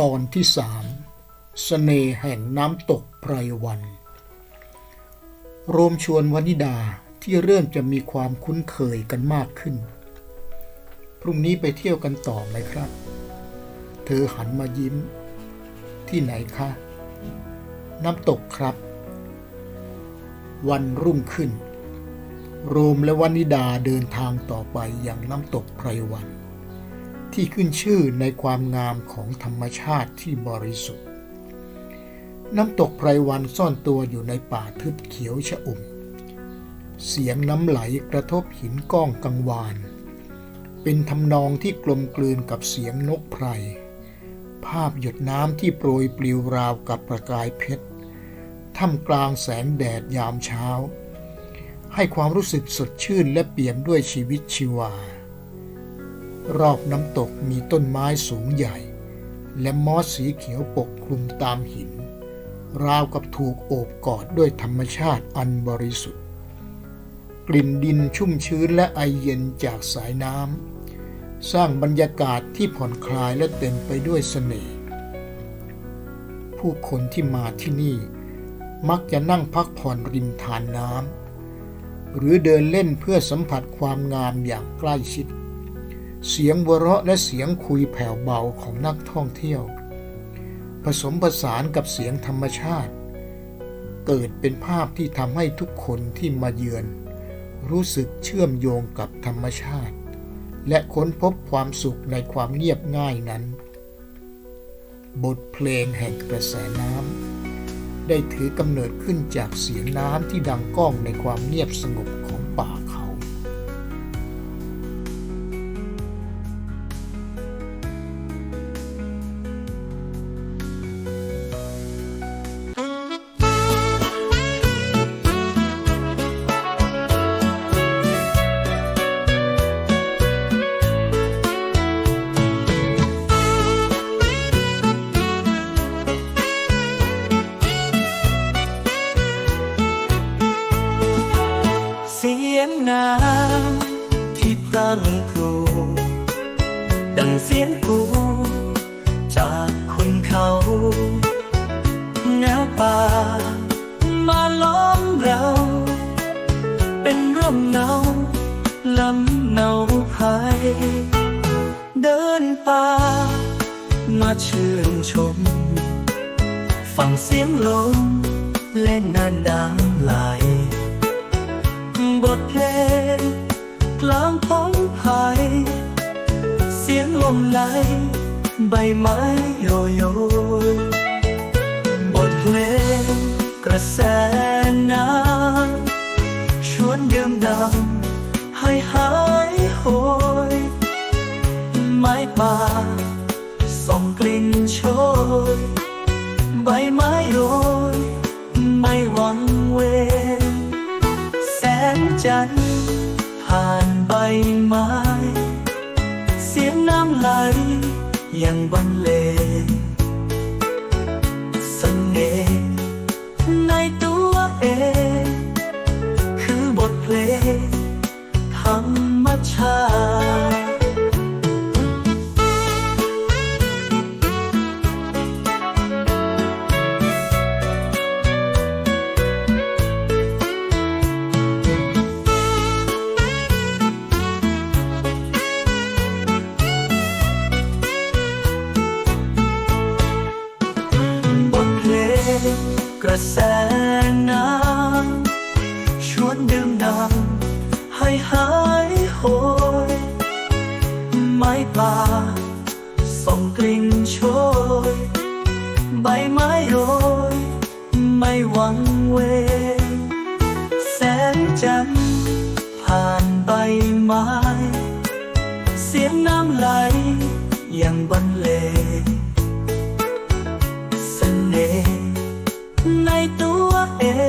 ตอนที่สามสเสน่ห์แห่งน้ำตกไพรวัน โรมชวนวนิดาที่เริ่มจะมีความคุ้นเคยกันมากขึ้น พรุ่งนี้ไปเที่ยวกันต่อไหมครับ เธอหันมายิ้ม ที่ไหนคะ น้ำตกครับ วันรุ่งขึ้น โรมและวนิดาเดินทางต่อไปอย่างน้ำตกไพรวัน ที่ขึ้นชื่อในความงามของธรรมชาติที่บริสุทธิ์ น้ำตกไพรวันซ่อนตัวอยู่ในป่าทึบเขียวชะอุ่ม เสียงน้ำไหลกระทบหินก้องกังวาน เป็นทำนองที่กลมกลืนกับเสียงนกไพร ภาพหยดน้ำที่โปรยปลิวราวกับประกายเพชรท่ามกลางแสงแดดยามเช้า ให้ความรู้สึกสดชื่นและเปี่ยมด้วยชีวิตชีวา รอบน้ำตกมีต้นไม้สูงใหญ่ และมอสสีเขียวปกคลุมตามหิน ราวกับถูกโอบกอดด้วยธรรมชาติอันบริสุทธิ์ กลิ่นดินชุ่มชื้นและไอเย็นจากสายน้ำสร้างบรรยากาศที่ผ่อนคลายและเต็มไปด้วยเสน่ห์ผู้คนที่มาที่นี่มักจะนั่งพักผ่อนริมทานน้ำหรือเดินเล่นเพื่อสัมผัสความงามอย่างใกล้ชิด เสียงวเราะและเสียงคุยแผ่วเบาของนักท่องเที่ยว ผสมผสานกับเสียงธรรมชาติ เกิดเป็นภาพที่ทำให้ทุกคนที่มาเยือน รู้สึกเชื่อมโยงกับธรรมชาติ และค้นพบความสุขในความเงียบง่ายนั้น บทเพลงแห่งกระแสน้ำได้ถือกำเนิดขึ้นจากเสียงน้ำที่ดังก้องในความเงียบสงบของป่าเขา ที่ตั้งครู ดังเสียงกูจากคนเขาแนวป่า มาล้อมเรา เป็นร่มเงาลำเนาภัยเดินป่า มาชื่นชม ฟังเสียงลมเล่นนานดังไหลบทเพลง ลางพ้องไผ่เสียงลมไหล ใบไม้โยโย่บทเพลงกระแสน้ำชวนดื่มดำให้หายโหย ไม้ป่าส่งกลิ่นโชย ใบไม้โรยไม่หวังเวรแสงจันทร์ผ่าน ใบไม้เสียงน้ำไหลยังบรรเลงเสน่ห์ในตัวเอง คือบทเพลงธรรมชาติ ดื่มดำให้หายโหย ไม้ป่า ส่งกลิ่นโชย ใบไม้โรย ไม่หวังเว แสงจันทร์ผ่านใบไม้ เสียงน้ำไหลยังบรรเลงเสน่ห์ในตัวเอง